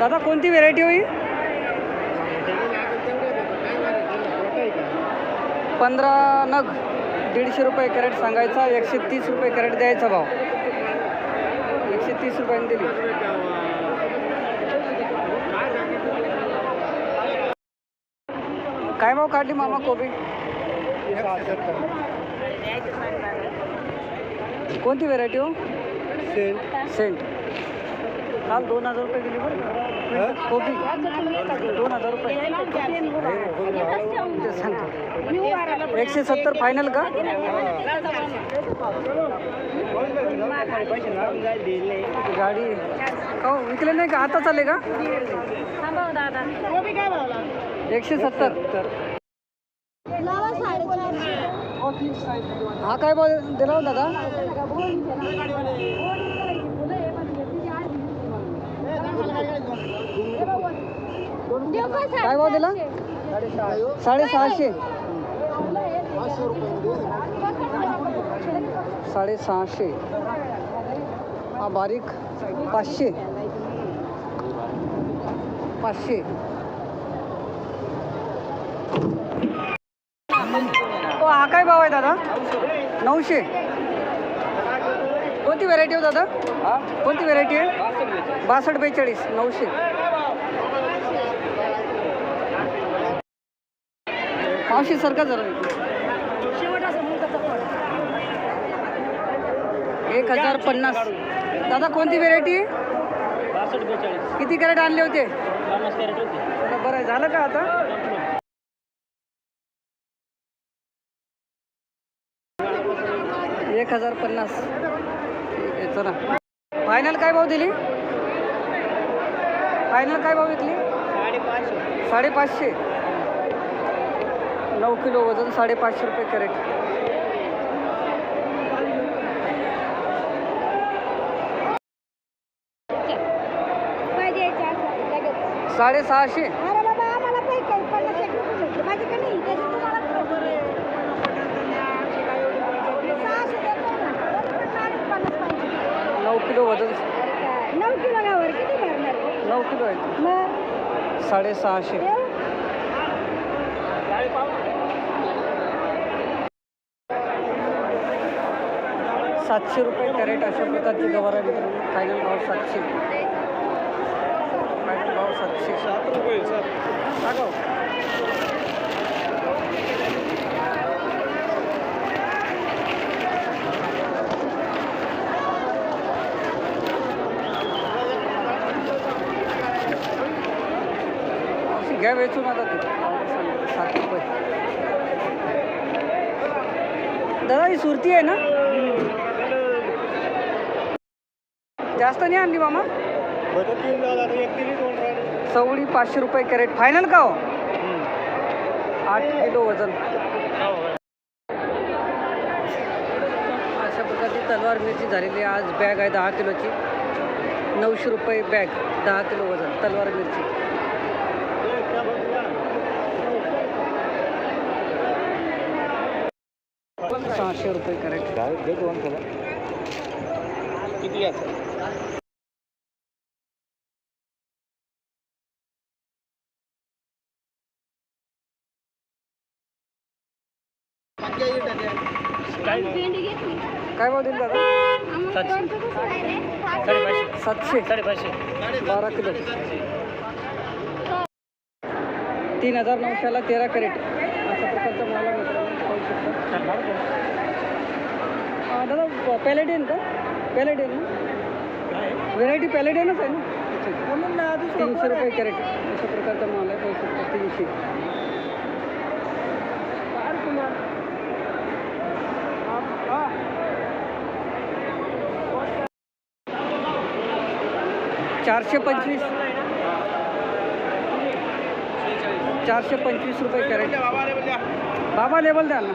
दादा कोणती व्हेरायटी होईल? पंधरा नग दीडशे रुपये कॅरेट सांगायचा एकशे तीस रुपये कॅरेट द्यायचा भाव. एकशे तीस रुपयाने दिली. काय भाव काढली मामा कोबी? कोणती व्हेरायटी हो? सेंट. काल दोन हजार रुपये दिली बरं का? कोबी. दोन हजार रुपये. सांगतो. एकशे सत्तर फायनल का? गाडी. हो विकले नाही का? आता चालले का? एकशे सत्तर. हा काय भाव दिला हो दादा? काय भाव दिला? साडेसहाशे. साडेसहाशे. हा बारीक. पाचशे. पाचशे. हो काय भाव आहे दादा? नऊशे. कोणती व्हेरायटी हो दादा? कोणती व्हेरायटी आहे? बासष्ट बेचाळीस. नऊशे. मावशी सारखा जरा एक हजार पन्नास. दादा कोणती व्हेरायटी आहे किती कॅरेट आणले होते? चला, बरं आहे. झालं का आता? एक हजार पन्नास. चला. फायनल काय भाव दिली? फायनल काय भाव विकली? साडेपाचशे. नऊ किलो वजन साडेपाचशे रुपये कॅरेट. साडेसहाशे. नऊ किलो वजन. नऊ किलो नऊ किलो आहे. साडेसहाशे. सातशे रुपये कॅरेट अशा प्रकारची गवार मित्रांनो. फायनल भाव सातशे. फायनल भाव सातशे. सात रुपये. अशी घ्या वेचून आता ते. सात रुपये. दादा ही सुरती आहे ना? जास्त नाही आणली मामा? चवळी पाचशे रुपये कॅरेट. फायनल का हो? आठ किलो वजन. अशा प्रकारची तलवार मिरची झालेली आज बॅग आहे दहा किलोची. नऊशे रुपये बॅग दहा किलो वजन तलवार मिरची. सहाशे रुपये कॅरेट. काय भाव? दिला दादा? सातशे. बारा किलो. तीन हजार नऊशेला तेरा कॅरेट. अशा प्रकारचा माल आहे. मित्रांनो पाहू शकता अं, दादा पॅलेडियन का? पॅलेडियन ना? व्हेरायटी पॅलेडियनच आहे ना तीनशे रुपये कॅरेट अशा प्रकारचा माल आहे शकता तीनशे. चारशे पंचवीस. चारशे पंचवीस रुपये कॅरेट बाबा लेबल द्या ना.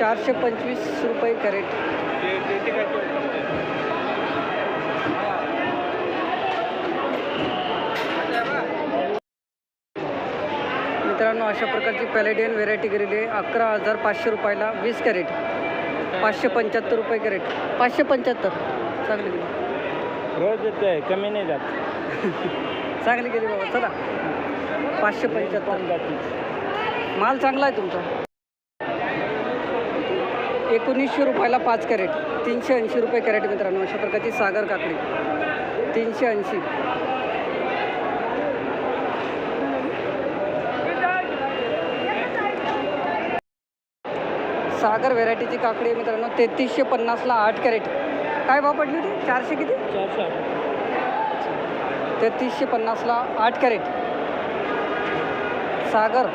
चारशे पंचवीस रुपये कॅरेट. मित्रांनो अशा प्रकारची पॅलेडियन व्हेरायटी गेलेली आहे. अकरा हजार पाचशे रुपयाला वीस कॅरेट. पाचशे पंच्याहत्तर रुपये कॅरेट. पाचशे पंच्याहत्तर. चांगली गेली. रोज येते कमी नाही जात. चांगली गेली बाबा चला. पाचशे पंच्याहत्तर. माल चांगला आहे तुमचा. एकोणीसशे रुपयाला पाच कॅरेट तीनशे ऐंशी रुपये कॅरेट मित्रांनो अशा प्रकारची सागर काकडी. तीनशे ऐंशी. सागर व्हेरायटीची काकडी आहे मित्रांनो तेहतीसशे पन्नासला आठ कॅरेट. काय भाव पडली होती? चारशे किती? तेहतीसशे पन्नासला आठ कॅरेट. सागर.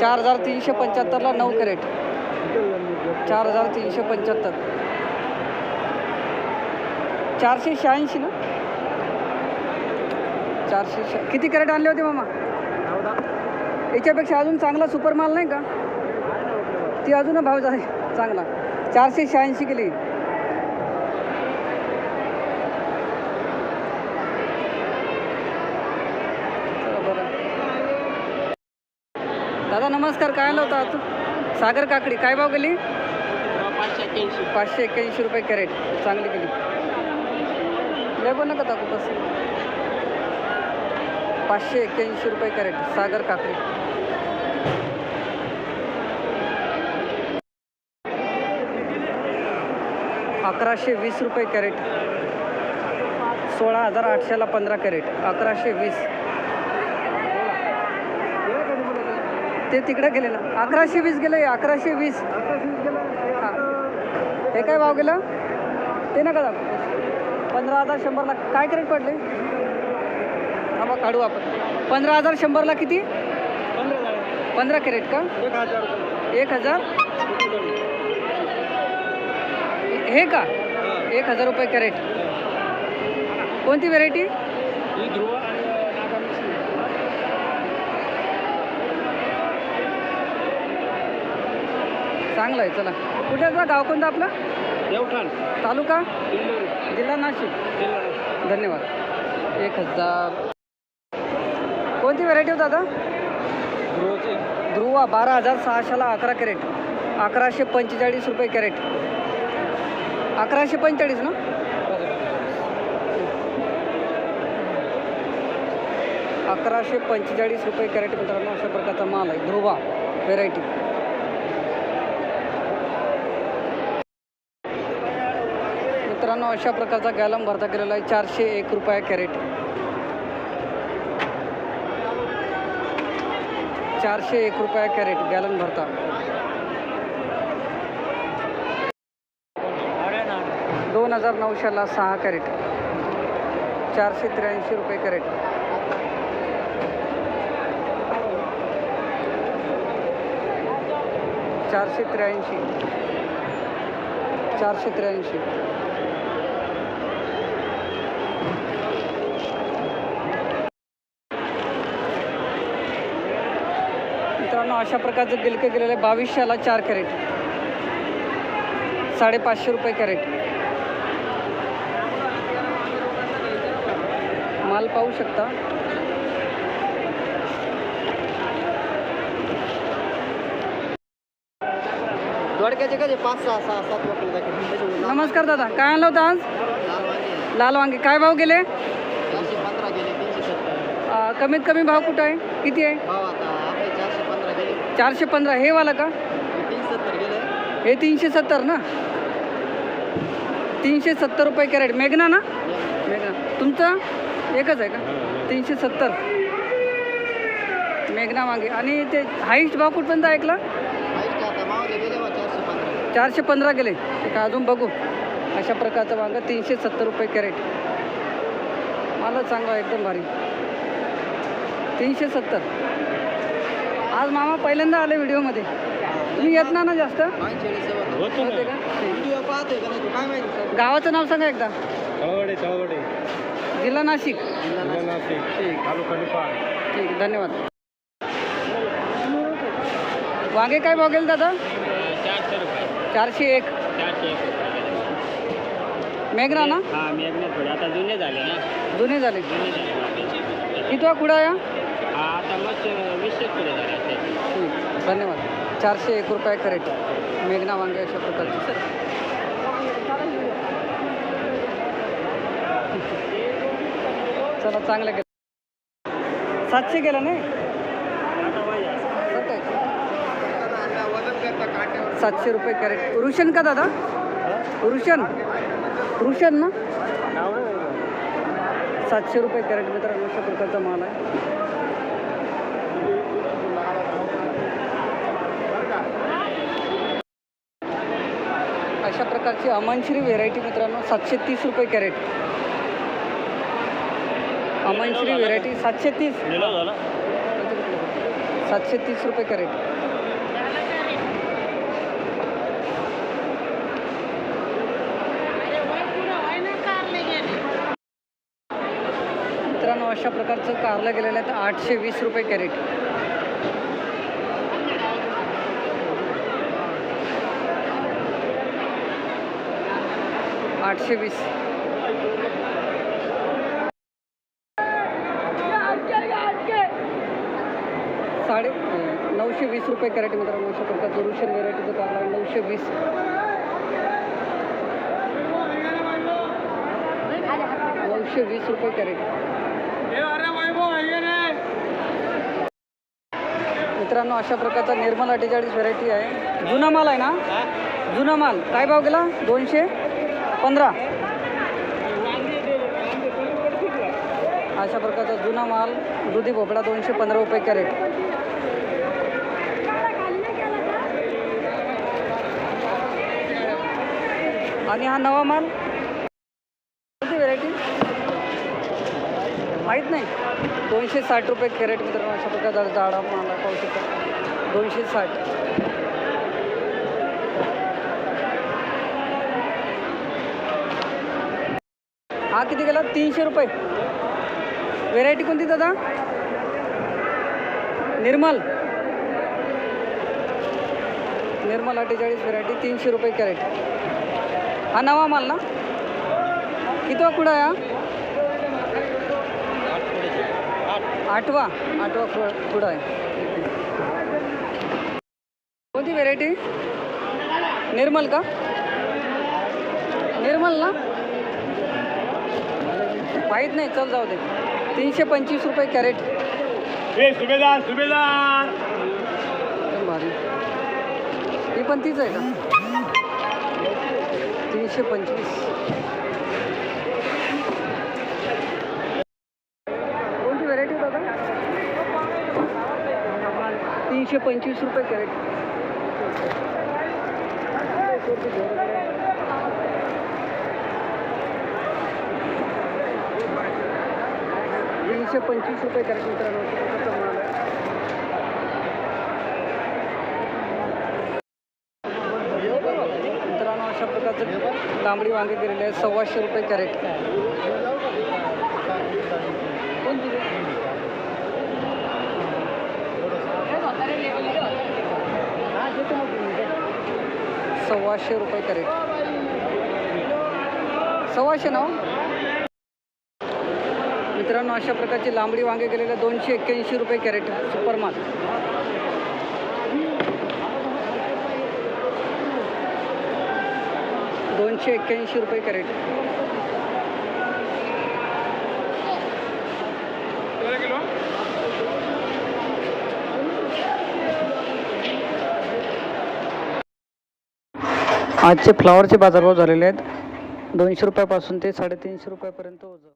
चार हजार तीनशे पंच्याहत्तरला नऊ कॅरेट. चार हजार तीनशे पंच्याहत्तर. चारशे शहाऐंशी ना? चारशे शहा किती कॅरेट आणले होते मामा? याच्यापेक्षा अजून चांगला सुपर माल नाही का? ती अजून भाव झाले चांगला. चारशे शहाऐंशी केली चला बरं दादा नमस्कार. काय आलं होतं आता सागर काकडी. काय भाव गेली? पाचशे एक्क्याऐंशी रुपये कॅरेट. चांगली गेली. लय पण नका दाखवू तसं. पाचशे एक्क्याऐंशी रुपये कॅरेट. सागर काकडी. अकराशे वीस रुपये कॅरेट. सोळा हजार आठशेला पंधरा कॅरेट. अकराशे वीस. ते तिकडे गेलेलं. अकराशे वीस गेलं अकराशे वीस. हां. हे काय भाव गेलं? ते नका दाखव. पंधरा हजार शंभरला काय कॅरेट पडले? हा मग काढू आपण. पंधरा हजार शंभरला किती? पंधरा कॅरेट का? एक हजार. एक हजार हे का? एक हजार रुपये कॅरेट कोणती व्हेरायटी ही ध्रुव आणि नागा मिक्स चांगलं आहे चला. कुठे गाव कोणतं आपलं? देवठाण. तालुका? जिल्हा नाशिक. धन्यवाद. एक हजार. कोणती व्हेरायटी होता दादा ध्रुवा बारा हजार सहाशेला अकरा कॅरेट. अकराशे पंचेचाळीस रुपये कॅरेट. अकराशे पंचेचाळीस ना? अकराशे पंचेचाळीस रुपये कॅरेट मित्रांनो अशा प्रकारचा माल आहे. ध्रुवा व्हेरायटी मित्रांनो अशा प्रकारचा गॅलम भरता केलेला आहे. चारशे एक रुपया कॅरेट. चारशे एक रुपया कॅरेट गॅलन भरता. दोन हजार नऊशेला सहा कॅरेट. चारशे त्र्याऐंशी रुपये कॅरेट. चारशे त्र्याऐंशी. चारशे त्र्याऐंशी मित्रांनो अशा प्रकारचं गिलकं गेलेलं आहे. बावीसशेला चार कॅरेट. साडेपाचशे रुपये कॅरेट. माल पाहू शकता. नमस्कार दादा. काय आणलं होतं आज? लाल वांगे. काय भाव गेले? कमीत कमी भाव कुठं आहे? किती आहे भाव आता आपले चारशे पंधरा गेले चारशे पंधरा हे वाला का? तीनशे सत्तर हे तीनशे सत्तर ना? तीनशे सत्तर रुपये कॅरेट. मेघना ना? मेघना. तुमचं? एकच आहे का? तीनशे सत्तर. मेघना वांगे आणि ते हाईस्ट भाव कुठपर्यंत ऐकला चारशे पंधरा गेले. का अजून बघू. अशा प्रकारचं वांगं तीनशे सत्तर रुपये कॅरेट. मला चांगला एकदम भारी. तीनशे सत्तर. आज मामा पहिल्यांदा आले व्हिडिओमध्ये. तुम्ही येत ना ना जास्त? होते का? गावाचं नाव सांगा एकदा. तळवडे तळवडे जिल्हा नाशिक. जिल्हा नाशिक. ठीक तालुका निपाळ ठीक धन्यवाद. वांगे काय भाव गेले दादा? चारशे रुपये. चारशे एक. चारशे एक मेघना ना? हा मेघने थोडे. आता जुने झाले ना. जुने झाले. जुने झाले. कितवा कुडा या? आता किलो झाले धन्यवाद. चारशे एक रुपये करेट. मेघना वांगे अशा प्रकारचे. सर. चला चांगलं गेलं. सातशे गेलं नाही? सातशे. रुपये कॅरेट. रुशन का दादा? रुशन रुशन ना? सातशे रुपये कॅरेट मित्रांनो अशा प्रकारचा माल आहे अशा प्रकारची अमनश्री व्हेरायटी मित्रांनो सातशे तीस रुपये कॅरेट. अमनश्री व्हेरायटी सातशे तीस. सातशे तीस रुपये कॅरेट. मित्रांनो अशा प्रकारचं कारलं गेलेलं आहे तर आठशे वीस रुपये कॅरेट. आठशे वीस. साडे नऊशे वीस रुपये कॅरेट मित्रांनो अशा प्रकारचं रुशन व्हेरायटीचं आहे नऊशे वीस. नऊशे वीस रुपये कॅरेट. मित्रांनो अशा प्रकारचा निर्मल अठ्ठेचाळीस व्हेरायटी आहे. जुना माल आहे ना? जुना माल. काय भाव गेला? दोनशे? पंधरा. अशा प्रकारचा जुना माल दुधी भोपळा दोनशे पंधरा रुपये कॅरेट. आणि हा नवा माल? कोणती व्हेरायटी माहीत नाही. दोनशे साठ रुपये कॅरेट मित्रांनो अशा प्रकारचा जाडा माल पाहू शकता दोनशे साठ. हा किती गेला? तीनशे रुपये. व्हेरायटी कोणती दादा? निर्मल. निर्मल अठ्ठेचाळीस व्हेरायटी तीनशे रुपये कॅरेट हा नवा माल ना? कितवा कुठं आहे आठवा. आठवा खु- आहे? कोणती व्हेरायटी निर्मल का? निर्मल ना? माहीत नाही चल जाऊ दे. तीनशे पंचवीस रुपये कॅरेट. सुभेदार सुभेदार. भारी. ही पण तीच आहे का? तीनशे पंचवीस. कोणती व्हेरायटी दादा? तीनशे पंचवीस रुपये कॅरेट. तीनशे पंचवीस रुपये कॅरेट मित्रांनो. मित्रांनो अशा प्रकारचं तांबडी वांगे दिलेले आहेत. सव्वाशे रुपये कॅरेट. सव्वाशे रुपये कॅरेट. सव्वाशे ना हो? मित्रांनो अशा प्रकारची लांबडी वांगे गेलेले दोनशे एक्क्याऐंशी रुपये कॅरेट सुपर माल. दोनशे एक्क्याऐंशी रुपये कॅरेट. आजचे फ्लावरचे बाजारभाव झालेले आहेत. दोनशे रुपयापासून ते साडेतीनशे रुपयापर्यंत होतं